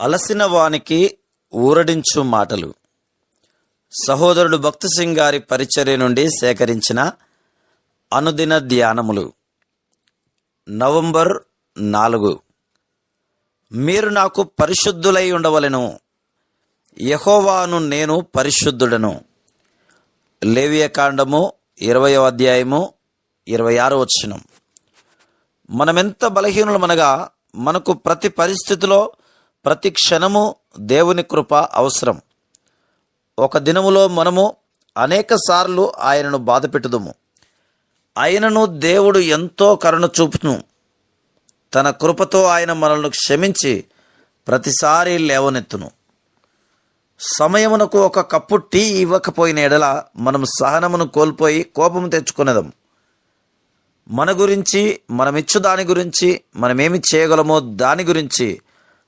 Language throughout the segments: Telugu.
అలసిన వానికి ఊరడించు మాటలు. సహోదరుడు భక్తి సింగ్ గారి పరిచర్య నుండి సేకరించిన అనుదిన ధ్యానములు. నవంబర్ నాలుగు. మీరు నాకు పరిశుద్ధులై ఉండవలెను. యహోవాను నేను పరిశుద్ధుడను. లేవియకాండము ఇరవయో అధ్యాయము ఇరవై ఆరో వచ్చినం మనమెంత బలహీనులమనగా మనకు ప్రతి పరిస్థితిలో ప్రతి క్షణము దేవుని కృప అవసరం. ఒక దినములో మనము అనేక సార్లు ఆయనను బాధపెట్టుదుము. ఆయనను దేవుడు ఎంతో కరుణ చూపును. తన కృపతో ఆయన మనల్ని క్షమించి ప్రతిసారి లేవనెత్తును. సమయమునకు ఒక కప్పు టీ ఇవ్వకపోయిన ఎడల మనం సహనమును కోల్పోయి కోపం తెచ్చుకునేదాం. మన గురించి మనమిచ్చు దాని గురించి మనమేమి చేయగలమో దాని గురించి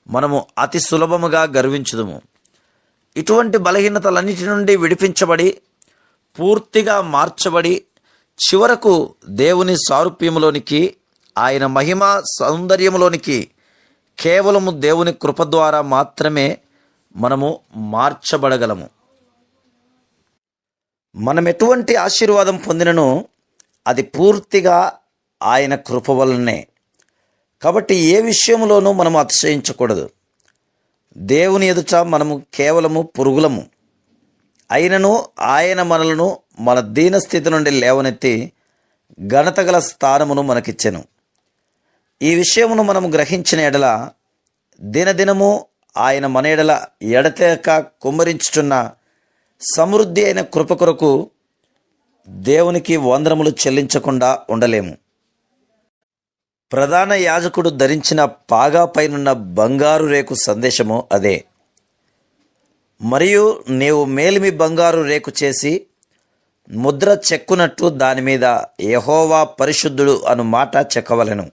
మనము అతి సులభముగా గర్వించుదుము. ఇటువంటి బలహీనతలన్నిటి నుండి విడిపించబడి పూర్తిగా మార్చబడి చివరకు దేవుని సారూప్యములోనికి ఆయన మహిమ సౌందర్యములోనికి కేవలము దేవుని కృప ద్వారా మాత్రమే మనము మార్చబడగలము. మనం ఎటువంటి ఆశీర్వాదం పొందినను అది పూర్తిగా ఆయన కృప వలనే. కాబట్టి ఏ విషయంలోనూ మనం అతిశయించకూడదు. దేవుని ఎదుట మనము కేవలము పురుగులము. అయినను ఆయన మనలను మన దీనస్థితి నుండి లేవనెత్తి ఘనత గల స్థానమును మనకిచ్చెను. ఈ విషయమును మనము గ్రహించిన ఎడల దినదినము ఆయన మన ఎడల ఎడతేక కుమ్మరించుచున్న సమృద్ధి అయిన కృప కొరకు దేవునికి వందనములు చెల్లించకుండా ఉండలేము. ప్రధాన యాజకుడు ధరించిన పాగా పైనున్న బంగారు రేకు సందేశము అదే. మరియు నీవు మేలిమి బంగారు రేకు చేసి ముద్ర చెక్కునట్టు దాని మీద యహోవా పరిశుద్ధుడు అను మాట చెక్కవలెను.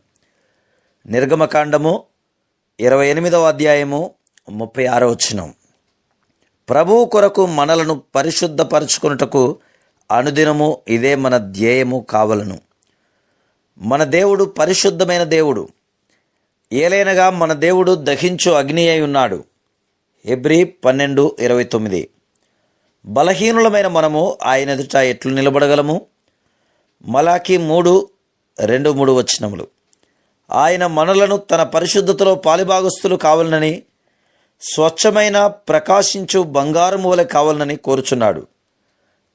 నిర్గమకాండము ఇరవై ఎనిమిదవ అధ్యాయము ముప్పై ఆరో వచనం. ప్రభువు కొరకు మనలను పరిశుద్ధపరచుకున్నటకు అనుదినము ఇదే మన ధ్యేయము కావలను. మన దేవుడు పరిశుద్ధమైన దేవుడు. ఏలైనగా మన దేవుడు దహించు అగ్ని అయి ఉన్నాడు. ఎబ్రి పన్నెండు ఇరవై తొమ్మిది. బలహీనులమైన మనము ఆయన ఎదుట ఎట్లు నిలబడగలము? మలాకి మూడు రెండు మూడు వచనములు. ఆయన మనలను తన పరిశుద్ధతలో పాలిభాగస్తులు కావాలనని స్వచ్ఛమైన ప్రకాశించు బంగారము వలె కావాలనని కోరుచున్నాడు.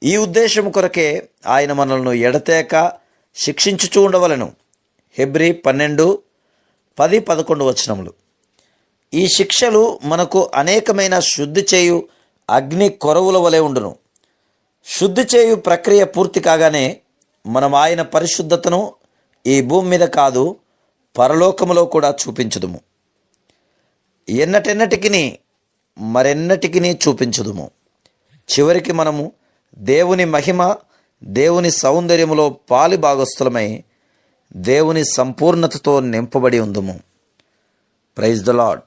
ఈ ఉద్దేశం కొరకే ఆయన మనలను ఎడతేక శిక్షించుచూ ఉండవలను. హెబ్రి పన్నెండు పది పదకొండు వచనములు. ఈ శిక్షలు మనకు అనేకమైన శుద్ధి చేయు అగ్ని కొరవుల వలె ఉండును. శుద్ధి చేయు ప్రక్రియ పూర్తి కాగానే మనం ఆయన పరిశుద్ధతను ఈ భూమి మీద కాదు పరలోకములో కూడా చూపించుదుము. ఎన్నటెన్నటికి మరెన్నటికి చూపించుదుము. చివరికి మనము దేవుని మహిమ దేవుని సౌందర్యములో పాలి భాగస్థులమై దేవుని సంపూర్ణతతో నింపబడి ఉందము. Praise the lord